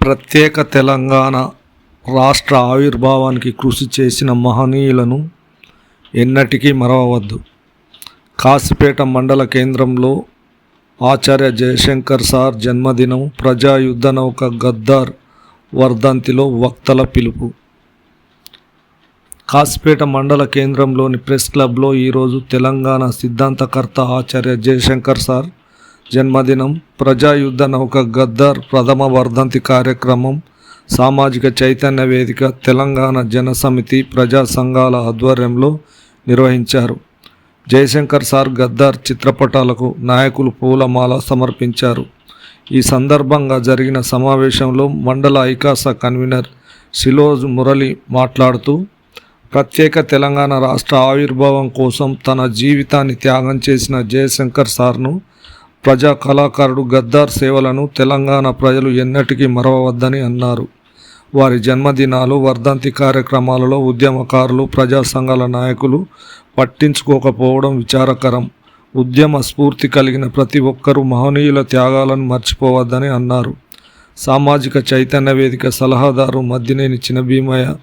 ప్రత్యేక తెలంగాణ రాష్ట్ర ఆవిర్భావానికి కృషి చేసిన మహనీయులను ఎన్నటికీ మరవవద్దు. కాసిపేట మండల కేంద్రంలో ఆచార్య జయశంకర్ సార్ జన్మదినం ప్రజా యుద్ధ నౌక గద్దార్ వర్ధంతిలో వక్తల పిలుపు. కాసిపేట మండల కేంద్రంలోని ప్రెస్ క్లబ్లో ఈరోజు తెలంగాణ సిద్ధాంతకర్త ఆచార్య జయశంకర్ సార్ జన్మదినం ప్రజా యుద్ధ నౌక గద్దర్ ప్రథమ వర్ధంతి కార్యక్రమం సామాజిక చైతన్య వేదిక తెలంగాణ జనసమితి ప్రజా సంఘాల ఆధ్వర్యంలో నిర్వహించారు. జయశంకర్ సార్ గద్దార్ చిత్రపటాలకు నాయకులు పూలమాల సమర్పించారు. ఈ సందర్భంగా జరిగిన సమావేశంలో మండల ఐకాస కన్వీనర్ శిలోజ్ మురళి మాట్లాడుతూ ప్రత్యేక తెలంగాణ రాష్ట్ర ఆవిర్భావం కోసం తన జీవితాన్ని త్యాగం చేసిన జయశంకర్ సార్ను ప్రజా కళాకారుడు గద్దార్ సేవలను తెలంగాణ ప్రజలు ఎన్నటికీ మరవవద్దని అన్నారు. వారి జన్మదినాలు వర్ధంతి కార్యక్రమాలలో ఉద్యమకారులు ప్రజా సంఘాల నాయకులు పట్టించుకోకపోవడం విచారకరం. ఉద్యమ స్ఫూర్తి కలిగిన ప్రతి ఒక్కరూ మహనీయుల త్యాగాలను మర్చిపోవద్దని అన్నారు. సామాజిక చైతన్య వేదిక సలహాదారు మద్దినేని చిన భీమయ్య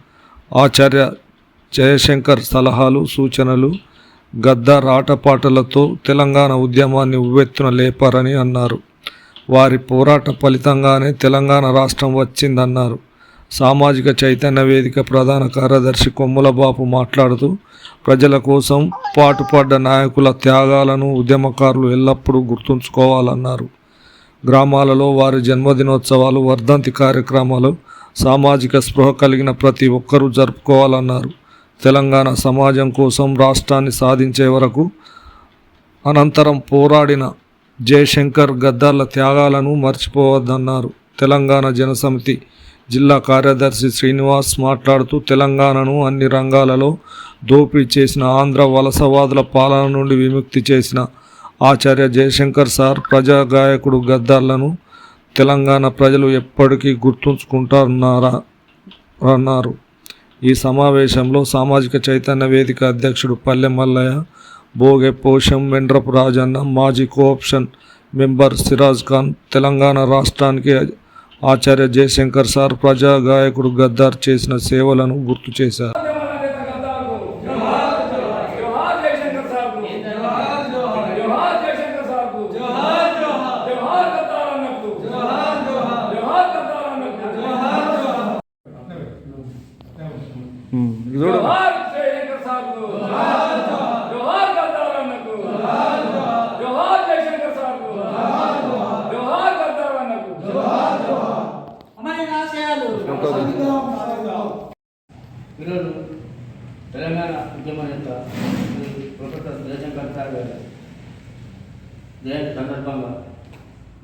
ఆచార్య జయశంకర్ సలహాలు సూచనలు గద్దార్ ఆటపాటలతో తెలంగాణ ఉద్యమాన్ని ఉవ్వెత్తున లేపారని అన్నారు. వారి పోరాట ఫలితంగానే తెలంగాణ రాష్ట్రం వచ్చిందన్నారు. సామాజిక చైతన్య వేదిక ప్రధాన కార్యదర్శి కొమ్ముల బాపు మాట్లాడుతూ ప్రజల కోసం పాటుపడ్డ నాయకుల త్యాగాలను ఉద్యమకారులు ఎల్లప్పుడూ గుర్తుంచుకోవాలన్నారు. గ్రామాలలో వారి జన్మదినోత్సవాలు వర్ధంతి కార్యక్రమాలు సామాజిక స్పృహ కలిగిన ప్రతి ఒక్కరూ జరుపుకోవాలన్నారు. తెలంగాణ సమాజం కోసం రాష్ట్రాన్ని సాధించే వరకు అనంతరం పోరాడిన జయశంకర్ గద్దార్ల త్యాగాలను మర్చిపోవద్దన్నారు. తెలంగాణ జనసమితి జిల్లా కార్యదర్శి శ్రీనివాస్ మాట్లాడుతూ తెలంగాణను అన్ని రంగాలలో దోపిడీ చేసిన ఆంధ్ర వలసవాదుల పాలన నుండి విముక్తి చేసిన ఆచార్య జయశంకర్ సార్ ప్రజా గాయకుడు గద్దార్లను తెలంగాణ ప్రజలు ఎప్పటికీ గుర్తుంచుకుంటారన్నారా అన్నారు ఈ సమావేశంలో సామాజిక చైతన్య వేదిక అధ్యక్షుడు పల్లె మల్లయ్య భోగే పోషం వెండ్రపు రాజన్న మాజీ కోఆప్షన్ మెంబర్ సిరాజ్ ఖాన్ తెలంగాణ రాష్ట్రానికి ఆచార్య జయశంకర్ సార్ ప్రజా గాయకుడు గద్దార్ చేసిన సేవలను గుర్తు చేశారు.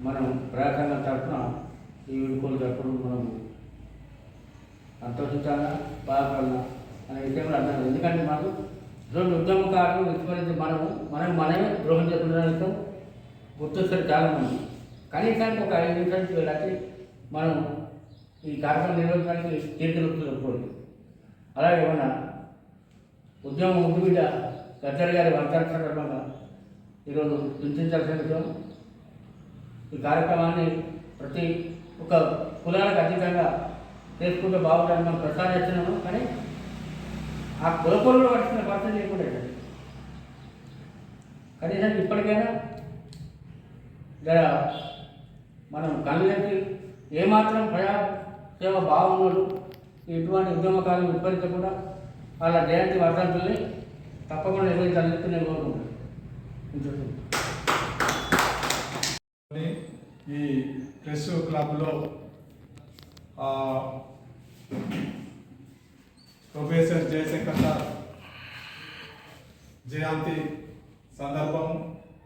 మనం ప్రయాసంగా తరఫున ఈ వీడుకోలు జరపడం మనం సంతోషించాలా బాధపడాలా అనే విషయంలో అర్థం ఎందుకంటే మనకు రెండు ఉద్యమకారులు విస్మరించి మనము మనం మనమే ద్రోహం చేస్తున్నాం గుర్తొస్తారు చాలామంది. కనీసానికి ఒక ఐదు నిమిషాలు వెళ్ళాలి మనం ఈ కార్యక్రమం నిర్వహించడానికి తీర్థులు అలాగే ఏమన్నా ఉద్యమం ముందు బిడ్డ గద్దర్ గారి వర్ధన సందర్భంగా ఈరోజు చింతించాల్సిన విషయం ఈ కార్యక్రమాన్ని ప్రతి ఒక కులానికి అతీతంగా చేసుకుంటే బాగుంటుంది మనం ప్రసాదిస్తున్నాము కానీ ఆ కులపొరులు పడుతున్న పరిస్థితి లేకుండా కనీసం ఇప్పటికైనా జర మనం కళ్ళకి ఏమాత్రం ప్రజా సేవ బాగున్నాడు ఇటువంటి ఉద్యమకాలను విస్మరించకుండా వాళ్ళ జయంతి వర్ధంతుల్ని తప్పకుండా నిర్వహించాలని చెప్పి నేను కోరుకుంటున్నాను. ఈ ప్రెస్ క్లబ్లో ప్రొఫెసర్ జయశంకర్ సార్ జయంతి సందర్భం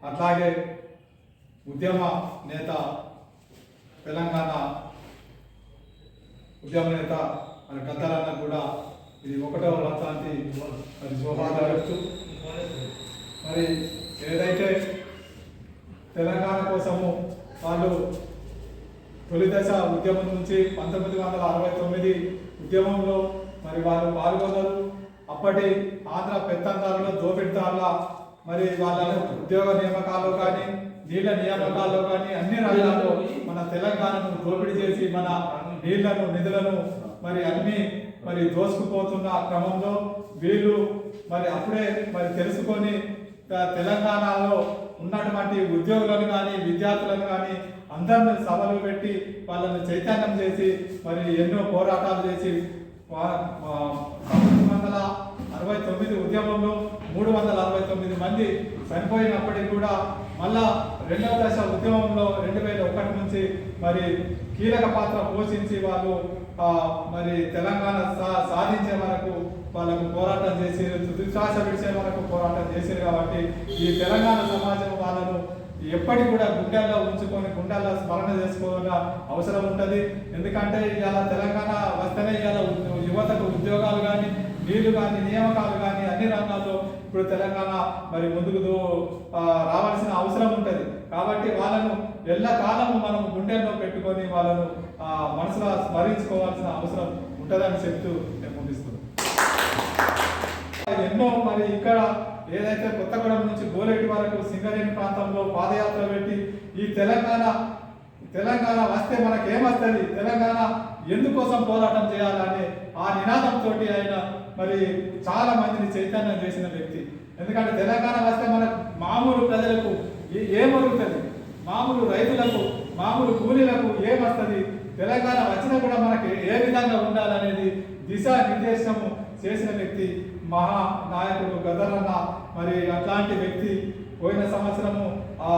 అట్లాగే ఉద్యమ నేత తెలంగాణ ఉద్యమ నేత మన కథలన్న కూడా ఇది ఒకటో వర్షాంతి మరి శోభాగా మరి ఏదైతే తెలంగాణ కోసము వాళ్ళు తొలి దశ ఉద్యమం నుంచి పంతొమ్మిది వందల అరవై తొమ్మిది ఉద్యమంలో మరి వాళ్ళు పాల్గొన్నారు. అప్పటి ఆంధ్ర పెత్తందారుల దోపిడిదారుల మరి వాళ్ళ ఉద్యోగ నియామకాల్లో కానీ నీళ్ళ నియామకాల్లో కానీ అన్ని రంగాల్లో మన తెలంగాణను దోపిడీ చేసి మన నీళ్ళను నిధులను మరి అన్ని మరి దోసుకుపోతున్న క్రమంలో వీళ్ళు మరి అప్పుడే మరి తెలుసుకొని తెలంగాణలో ఉన్నటువంటి ఉద్యోగులను కానీ విద్యార్థులను కానీ అందరిని సభలు పెట్టి వాళ్ళని చైతన్యం చేసి మరి ఎన్నో పోరాటాలు చేసి పంతొమ్మిది వందల అరవై తొమ్మిది ఉద్యమంలో మూడు వందల అరవై తొమ్మిది మంది చనిపోయినప్పటికీ కూడా మళ్ళా రెండవ దశ ఉద్యమంలో రెండు వేల ఒకటి నుంచి మరి కీలక పాత్ర పోషించి వాళ్ళు మరి తెలంగాణ సా- సాధించే వరకు వాళ్ళకు పోరాటం చేసి తుదిశ్వాస విడిచే వరకు పోరాటం చేశారు కాబట్టి ఈ తెలంగాణ సమాజం వాళ్ళను ఎప్పటికి కూడా గుండెల్లో ఉంచుకొని గుండెల్లో స్మరణ చేసుకోవాల అవసరం ఉంటుంది. ఎందుకంటే ఇలా తెలంగాణ వస్తేనే ఇలా యువతకు ఉద్యోగాలు కానీ నీళ్ళు కానీ నియామకాలు కానీ అన్ని రంగాల్లో ఇప్పుడు తెలంగాణ మరి ముందుకు రావాల్సిన అవసరం ఉంటుంది. కాబట్టి వాళ్ళను ఎల్లకాలము మనం గుండెల్లో పెట్టుకొని వాళ్ళను మనసులో స్మరించుకోవాల్సిన అవసరం ఉంటుందని చెప్తూ ఎన్నో మరి ఇక్కడ ఏదైతే కొత్తగూడెం నుంచి గోలేటి వరకు సింగరేణి ప్రాంతంలో పాదయాత్ర పెట్టి ఈ తెలంగాణ తెలంగాణ వస్తే మనకేమొస్తుంది? తెలంగాణ ఎందుకోసం పోరాటం చేయాలని ఆ నినాదంతో ఆయన మరి చాలా మందిని చైతన్యం చేసిన వ్యక్తి. ఎందుకంటే తెలంగాణ వస్తే మన మామూలు ప్రజలకు ఏ- ఏమరుగుతుంది? మామూలు రైతులకు మామూలు కూలీలకు ఏమొస్తుంది? తెలంగాణ వచ్చినా కూడా మనకి ఏ విధంగా ఉండాలనేది దిశానిర్దేశము చేసిన వ్యక్తి మహా నాయకుడు గదరన్న మరి అట్లాంటి వ్యక్తి పోయిన సంవత్సరము ఆ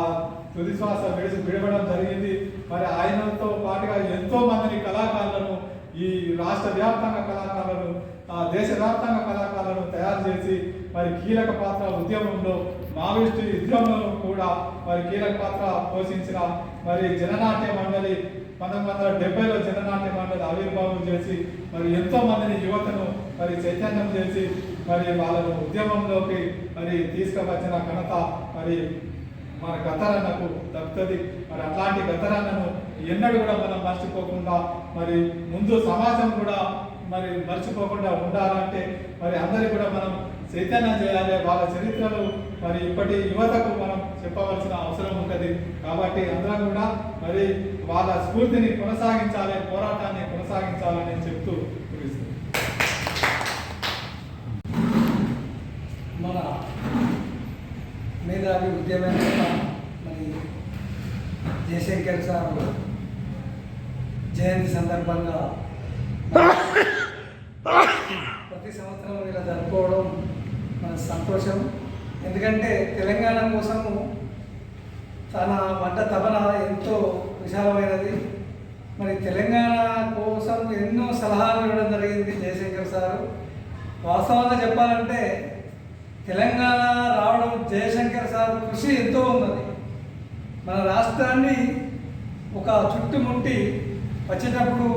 తుదిశ్వాస విడిచి విడవడం జరిగింది. మరి ఆయనతో పాటుగా ఎంతో మందిని కళాకారులను ఈ రాష్ట్ర వ్యాప్తంగా కళాకారులను ఆ దేశవ్యాప్తంగా కళాకారులను తయారు చేసి మరి కీలక పాత్ర ఉద్యమంలో మావిస్టు ఉద్యమంలో కూడా మరి కీలక పాత్ర పోషించిన మరి జననాట్య మండలి పంతొమ్మిది వందల డెబ్బైలో జననాట్య మండలి ఆవిర్భావం చేసి మరి ఎంతో మందిని యువతను మరి చైతన్యం చేసి మరి వాళ్ళను ఉద్యమంలోకి మరి తీసుకువచ్చిన ఘనత మరి మన గతరన్నకు దక్కుతుంది. మరి అట్లాంటి గతరన్నను ఎన్నడూ కూడా మనం మర్చిపోకుండా మరి ముందు సమాజం కూడా మరి మర్చిపోకుండా ఉండాలంటే మరి అందరి కూడా మనం చైతన్యం చేయాలి. వాళ్ళ చరిత్రలు మరి ఇప్పటి యువతకు మనం చెప్పవలసిన అవసరం ఉంటుంది. కాబట్టి అందరం కూడా మరి వాళ్ళ స్ఫూర్తిని కొనసాగించాలి పోరాటాన్ని కొనసాగించాలని చెప్తూ ముగిస్తున్నాను. మన మేధావి మరి జయశంకర్ సార్ జయంతి సందర్భంగా ప్రతి సంవత్సరం ఇలా జరుపుకోవడం మన సంతోషం. ఎందుకంటే తెలంగాణ కోసము తన వంట తపన ఎంతో విశాలమైనది. మరి తెలంగాణ కోసం ఎన్నో సలహాలు ఇవ్వడం జరిగింది జయశంకర్ సారు. వాస్తవంగా చెప్పాలంటే తెలంగాణ రావడం జయశంకర్ సార్ కృషి ఎంతో ఉన్నది. మన రాష్ట్రాన్ని ఒక చుట్టుముట్టి వచ్చేటప్పుడు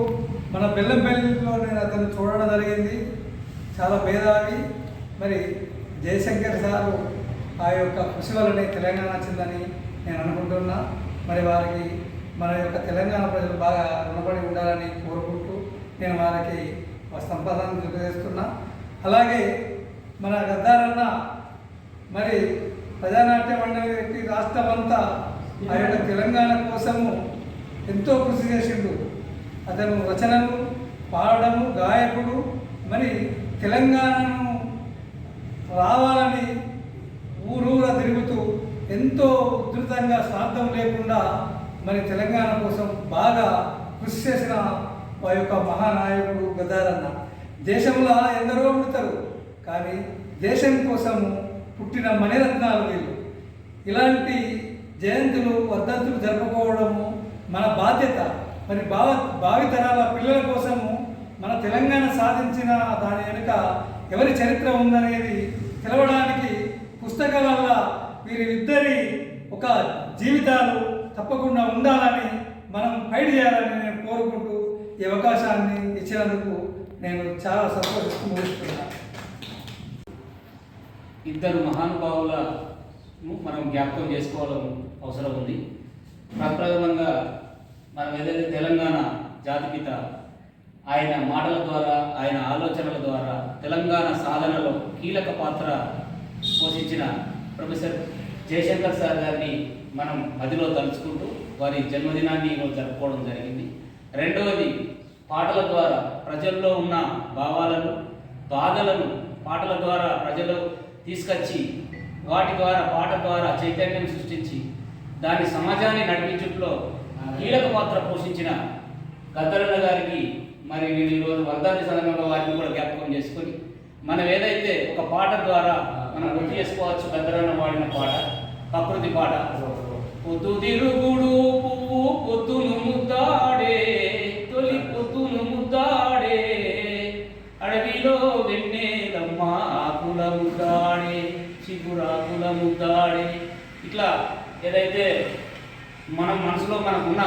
మన బెల్లంపల్లిలో నేను అతను చూడడం జరిగింది. చాలా భేదావి మరి జయశంకర్ సారు ఆ యొక్క కృషి వల్లనే తెలంగాణ వచ్చిందని నేను అనుకుంటున్నా. మరి వారికి మన యొక్క తెలంగాణ ప్రజలు బాగా రుణపడి ఉండాలని కోరుకుంటూ నేను వారికి సంపాదన తెలియజేస్తున్నా. అలాగే మన గద్దారన్న మరి ప్రజానాట్య మండలికి రాష్ట్రమంతా ఆ యొక్క తెలంగాణ కోసము ఎంతో కృషి చేసిండు. అతను రచనలు పాడడము గాయకుడు. మరి తెలంగాణను రావాలని ఊరూర తిరుగుతూ ఎంతో ఉధృతంగా స్వార్థం లేకుండా మరి తెలంగాణ కోసం బాగా కృషి చేసిన ఆ యొక్క మహానాయకుడు గదారన్న దేశంలో ఎందరో పుడతారు. కానీ దేశం కోసము పుట్టిన మణిరత్నాలు వీళ్ళు. ఇలాంటి జయంతులు వర్ధంతులు జరుపుకోవడము మన బాధ్యత. మరి భావ భావితరాల పిల్లల కోసము మన తెలంగాణ సాధించిన దాని వెనుక ఎవరి చరిత్ర ఉందనేది తెలవడానికి పుస్తకాల వీరిద్దరి ఒక జీవితాలు తప్పకుండా ఉండాలని మనం ఫైట్ చేయాలని నేను కోరుకుంటూ ఈ అవకాశాన్ని ఇచ్చినందుకు నేను చాలా సంతోషిస్తూ ముగిస్తున్నాను. ఇద్దరు మహానుభావులను మనం జ్ఞాపకం చేసుకోవడం అవసరం ఉంది. ప్రప్రథమంగా మనం ఏదైతే తెలంగాణ జాతిపిత ఆయన మాటల ద్వారా ఆయన ఆలోచనల ద్వారా తెలంగాణ సాధనలో కీలక పాత్ర పోషించిన ప్రొఫెసర్ జయశంకర్ సార్ గారిని మనం మదిలో తలుచుకుంటూ వారి జన్మదినాన్ని ఈరోజు జరుపుకోవడం జరిగింది. రెండవది పాటల ద్వారా ప్రజల్లో ఉన్న భావాలను బాధలను పాటల ద్వారా ప్రజలు తీసుకొచ్చి వాటి ద్వారా పాట ద్వారా చైతన్యం సృష్టించి దాని సమాజాన్ని నడిపించుట్లో కీలక పాత్ర పోషించిన గద్దరన్న గారికి మరి నేను ఈరోజు వర్ధాంతి సందర్భంగా వారిని కూడా జ్ఞాపకం చేసుకొని మనం ఏదైతే ఒక పాట ద్వారా మనం గుర్తు చేసుకోవచ్చు గద్దరన్న వాడిన పాట ప్రకృతి పాట. పొద్దు తిరుగుడు పువ్వు పొద్దును ముద్దాడే రాకుల ముద్దాడి ఇట్లా ఏదైతే మనం మనసులో మనకున్న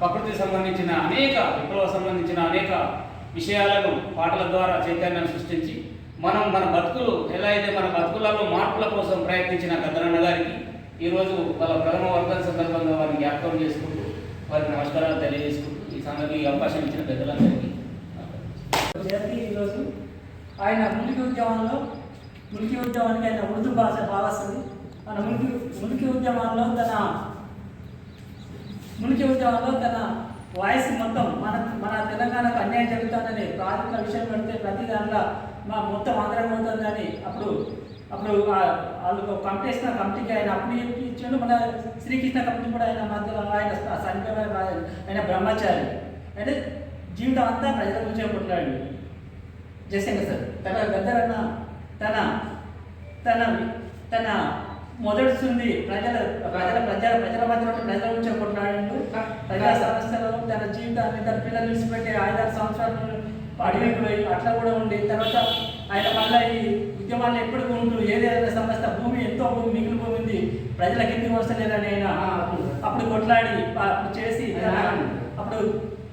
ప్రకృతికి సంబంధించిన అనేక విప్లవ సంబంధించిన అనేక విషయాలను పాటల ద్వారా చైతన్యాన్ని సృష్టించి మనం మన బతుకులు ఎలా అయితే మన బతుకులలో మార్పుల కోసం ప్రయత్నించిన గద్దరన్న గారికి ఈరోజు వాళ్ళ ప్రథమ వర్గం సందర్భంగా వారిని జ్ఞాపకం చేసుకుంటూ వారికి నమస్కారాలు తెలియజేసుకుంటూ ఈ సందర్భంగా ఈ అవకాశం ఇచ్చిన పెద్దలందరికీ ఈరోజు ఆయన ములికి ఉద్యమంలో మురికి ఉద్యమానికి ఆయన ఉర్దూ భాష బాగా వస్తుంది. మన మురికి మురికి ఉద్యమాల్లో తన మురికి ఉద్యమంలో తన వాయిస్ మొత్తం మన మన తెలంగాణకు అన్యాయం జరుగుతుందని ప్రాథమిక విషయం పెడితే ప్రతి దాంట్లో మా మొత్తం ఆంధ్రం అవుతుందని అప్పుడు అప్పుడు వాళ్ళు కంపెనీ కమిటీకి ఆయన అప్పుడు ఇచ్చాడు? మన శ్రీకృష్ణ కమిటీ కూడా ఆయన మధ్యలో ఆయన చనిపోయిన ఆయన బ్రహ్మచారి. అంటే జీవితం అంతా ప్రజల గురించి కొట్లాడు జయశంకర్ సార్. పెద్ద గద్దరన్న తన తన తన మొదటిస్తుంది ప్రజల ప్రజల ప్రజల ప్రజల మధ్యలో ఉండి ప్రజల గురించి కొట్లాడిండు ప్రజా సమస్యలు తన జీవితాన్ని తన పిల్లలు విడిచిపెట్టి ఐదారు సంవత్సరాలు అడవికి పోయి అట్లా కూడా ఉండి. తర్వాత ఆయన మళ్ళీ ఈ ఉద్యమాన్ని ఎప్పుడు ఉంటూ ఏదైనా సమస్య భూమి ఎంతో భూమి మిగిలి ఉంది ప్రజలకు ఎందుకు వస్తలేదని ఆయన అప్పుడు కొట్లాడి చేసి అప్పుడు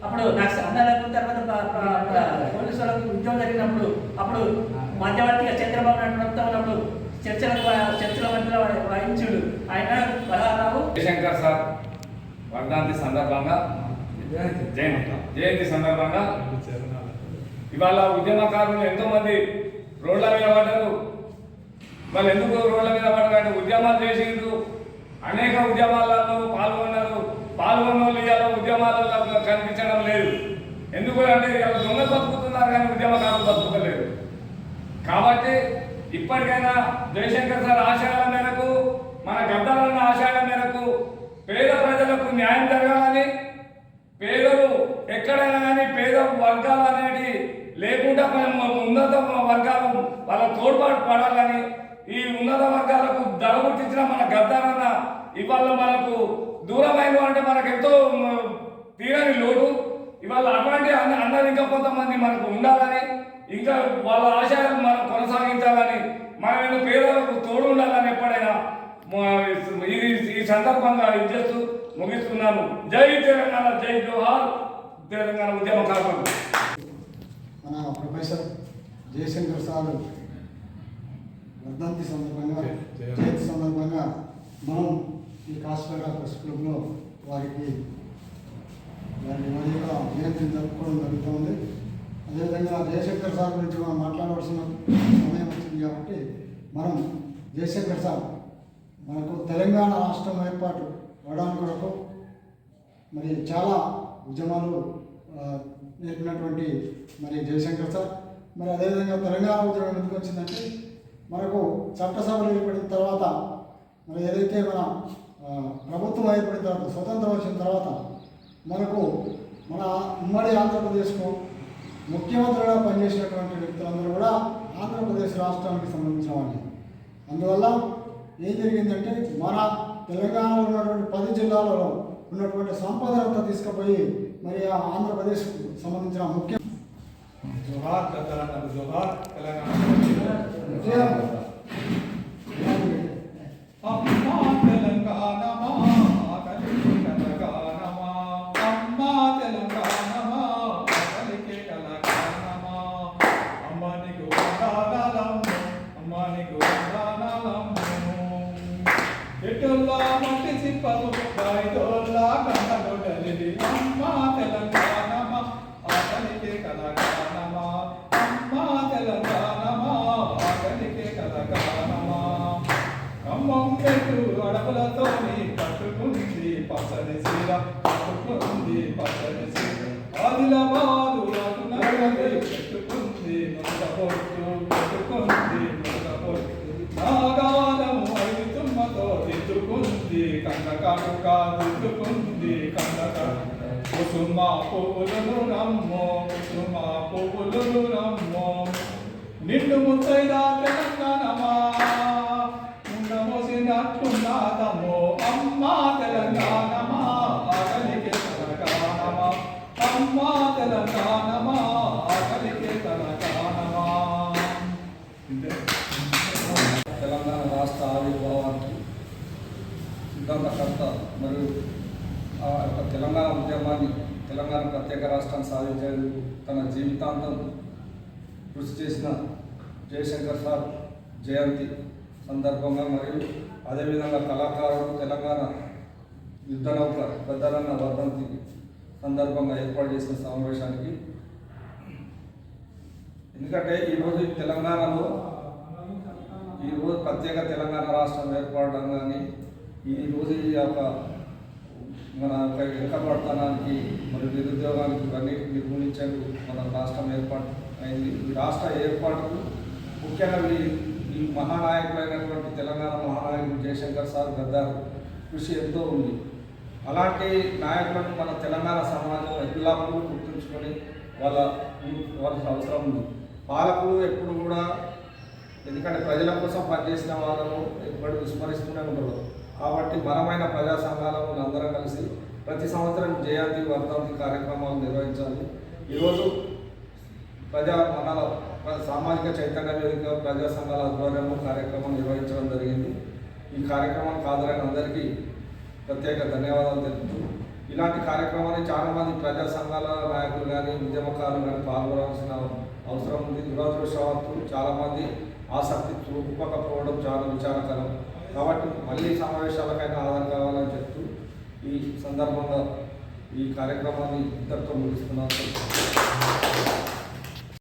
అప్పుడు నాకు అన్నలకు తర్వాత ప- ప- ప- పోలీసు వాళ్ళకు ఉద్యోగం జరిగినప్పుడు అప్పుడు మధ్యవర్తిగా చంద్రబాబు నాయుడు ప్రభుత్వం ఉన్నప్పుడు వా- చర్చల మధ్యలో వహించుడు ఆయన బలరావు. జయశంకర్ సార్ వర్ధంతి సందర్భంగా జయంతి జయంతి సందర్భంగా. ఇవాళ ఉద్యమకారులు ఎంతో మంది రోడ్ల మీద పడ్డారు. వాళ్ళు ఎందుకు రోడ్ల మీద పడ్డారు అంటే ఉద్యమాలు చేసిండ్రు. అనేక ఉద్యమాలలో పాల్గొన్నారు. పాల్గొన్న వాళ్ళు ఇవాళ ఉద్యమాలలో కనిపించడం లేదు. ఎందుకు అంటే దొంగ బతుకుతున్నారు కానీ ఉద్యమకారులు బతుకుతలేరు. కాబట్టి ఇప్పటికైనా జయశంకర్ సార్ ఆశయాల మేరకు మన గద్దాలన్న ఆశయాల మేరకు పేద ప్రజలకు న్యాయం జరగాలని పేదలు ఎక్కడైనా కానీ పేద వర్గాలు అనేటి లేకుండా మనం ఉన్నత వర్గాలు వాళ్ళ తోడ్పాటు పడాలని ఈ ఉన్నత వర్గాలకు ధర గుర్తించిన మన గద్దాలన్న ఇవాళ మనకు దూరమైన అంటే మనకు ఎంతో తీరని లోటు. ఇవాళ అటువంటి అన్న అన్నది ఇంకా కొంతమంది మనకు ఉండాలని ఇంకా వాళ్ళ ఆశయాలు మనం కొనసాగించాలని మనం ఏదో పేదలకు తోడు ఉండాలని ఎప్పుడైనా ఇది ఈ సందర్భంగా ఇది చేస్తూ ముగిస్తున్నాను. జై తెలంగాణ జై జోహార్. తెలంగాణ ఉద్యమకారులు మన ప్రొఫెసర్ జయశంకర్ సార్ వర్ధంతి సందర్భంగా జయంతి సందర్భంగా మనం ఈ కాశ్మీర ప్రెస్ క్లబ్లో వారికి వారి వారి యొక్క జయంతిని జరుపుకోవడం జరుగుతుంది అదేవిధంగా జయశంకర్ సార్ గురించి మనం మాట్లాడవలసిన సమయం వచ్చింది కాబట్టి మనం జయశంకర్ సార్ మనకు తెలంగాణ రాష్ట్రం ఏర్పాటు అవడానికి కొరకు మరి చాలా ఉద్యమాలు నేర్పినటువంటి మరి జయశంకర్ సార్. మరి అదేవిధంగా తెలంగాణ ఉద్యమం ఎందుకు వచ్చిందంటే మనకు చట్టసభలు ఏర్పడిన తర్వాత మరి ఏదైతే మన ప్రభుత్వం ఏర్పడిన తర్వాత స్వతంత్రం వచ్చిన తర్వాత మనకు మన ఉమ్మడి ఆంధ్రప్రదేశ్కు ముఖ్యమంత్రిగా పనిచేసినటువంటి వ్యక్తులందరూ కూడా ఆంధ్రప్రదేశ్ రాష్ట్రానికి సంబంధించిన వాళ్ళే. అందువల్ల ఏం జరిగిందంటే మన తెలంగాణలో ఉన్నటువంటి పది జిల్లాలలో ఉన్నటువంటి సంపదనంతా తీసుకుపోయి మరి ఆ ఆంధ్రప్రదేశ్కు సంబంధించిన ముఖ్య జోహార్ గద్దరన్నకు జోహార్ తెలంగాణ. కనుక దిద్దుకుంది కనుక. కుసుమ పువ్వులను నమ్మో కుసుమ పువ్వులను నమ్మో నిన్ను ముత్తైదా తెలంగాణమా? మోసినట్టున్నాదమ్మో అమ్మా తెలంగాణమా? ఆకలికి తెలంగాణమా అమ్మా తెలంగాణమా? ఆకలికి తెలంగాణమా సిద్ధాంతకర్త మరియు ఆ యొక్క తెలంగాణ ఉద్యమాన్ని తెలంగాణ ప్రత్యేక రాష్ట్రాన్ని సాధించేందుకు తన జీవితాంతం కృషి చేసిన జయశంకర్ సార్ జయంతి సందర్భంగా మరియు అదేవిధంగా కళాకారుడు తెలంగాణ యుద్ధ నౌక పెద్దలన్న వర్ధంతి సందర్భంగా ఏర్పాటు చేసిన సమావేశానికి. ఎందుకంటే ఈరోజు తెలంగాణలో ఈరోజు ప్రత్యేక తెలంగాణ రాష్ట్రం ఏర్పడడం కానీ ఈ రోజు ఈ యొక్క మన యొక్క మరియు మరి నిరుద్యోగానికి ఇవన్నిటి నిర్మూలించేందుకు మన రాష్ట్రం ఏర్పాటు అయింది. ఈ రాష్ట్ర ఏర్పాటుకు ముఖ్యంగా ఈ- ఈ మహానాయకులైనటువంటి తెలంగాణ మహానాయకుడు జయశంకర్ సార్ గద్దార్ కృషి ఎంతో ఉంది. అలాంటి నాయకులను మన తెలంగాణ సమాజం ఎల్లప్పుడూ గుర్తుంచుకొని వాళ్ళ వాళ్ళ అవసరం ఉంది. పాలకులు ఎప్పుడు కూడా ఎందుకంటే ప్రజల కోసం పనిచేసిన వాళ్ళను ఎప్పుడు విస్మరిస్తూనే ఉండరు. కాబట్టి బలమైన ప్రజా సంఘాలను అందరం కలిసి ప్రతి సంవత్సరం జయంతి వర్ధంతి కార్యక్రమాలు నిర్వహించాలి. ఈరోజు ప్రజా మన సామాజిక చైతన్య వేదిక ప్రజా సంఘాల ఆధ్వర్యంలో కార్యక్రమం నిర్వహించడం జరిగింది. ఈ కార్యక్రమం కాదురని అందరికీ ప్రత్యేక ధన్యవాదాలు తెలుపుతూ ఇలాంటి కార్యక్రమాన్ని చాలామంది ప్రజా సంఘాల నాయకులు కానీ ఉద్యమకారులు కానీ పాల్గొనాల్సిన అవసరం ఉంది. దురదృష్టవత్తు చాలామంది ఆసక్తి చూపకపోవడం చాలా విచారకరం. కాబట్టి మళ్ళీ సమావేశాలకైనా ఆధారం కావాలని చెప్తూ ఈ సందర్భంగా ఈ కార్యక్రమాన్ని ఇద్దరితో ముగిస్తున్నాను.